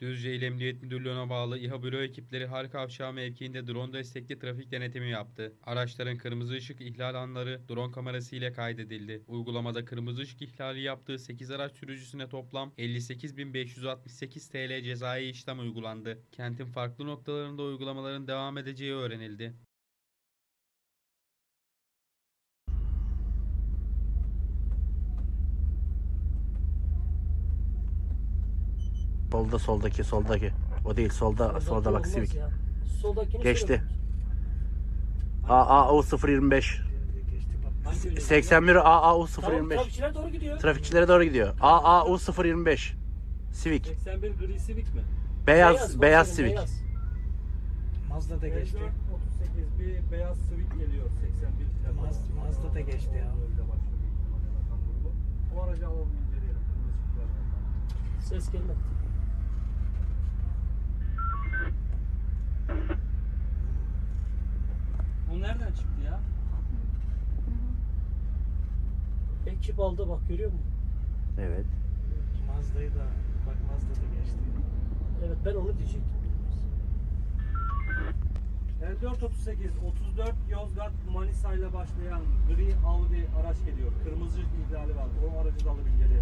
Düzce İl Emniyet Müdürlüğü'ne bağlı İHA Büro ekipleri Hal Kavşağı mevkiinde drone destekli trafik denetimi yaptı. Araçların kırmızı ışık ihlal anları drone kamerası ile kaydedildi. Uygulamada kırmızı ışık ihlali yaptığı 8 araç sürücüsüne toplam 58.568 TL cezai işlem uygulandı. Kentin farklı noktalarında uygulamaların devam edeceği öğrenildi. Solda soldaki soldaki. O değil solda solda bak Civic. ya. Soldakini Geçti. AAU 025. Hangi yöne 81 AAU gidiyor? Tamam 025. trafikçiler doğru gidiyor. Trafikçilere doğru gidiyor. AAU 025. Civic. 81 gri Civic mi? Beyaz beyaz komiserim, Civic. beyaz. Mazda da geçti. 38 bir beyaz Civic geliyor 81 plaka. Maz- Mazda da geçti ya. Bu aracı alalım inceleyelim. Ses gelmedi. Bu nereden çıktı ya? Ekip aldı bak görüyor musun? Evet. Mazda'yı da bak Mazda da geçti. Evet ben onu diyecektim. 5438 34 Yozgat Manisa ile başlayan gri Audi araç geliyor. Kırmızı ihlali var. O aracı da alıp inceleyelim tamam.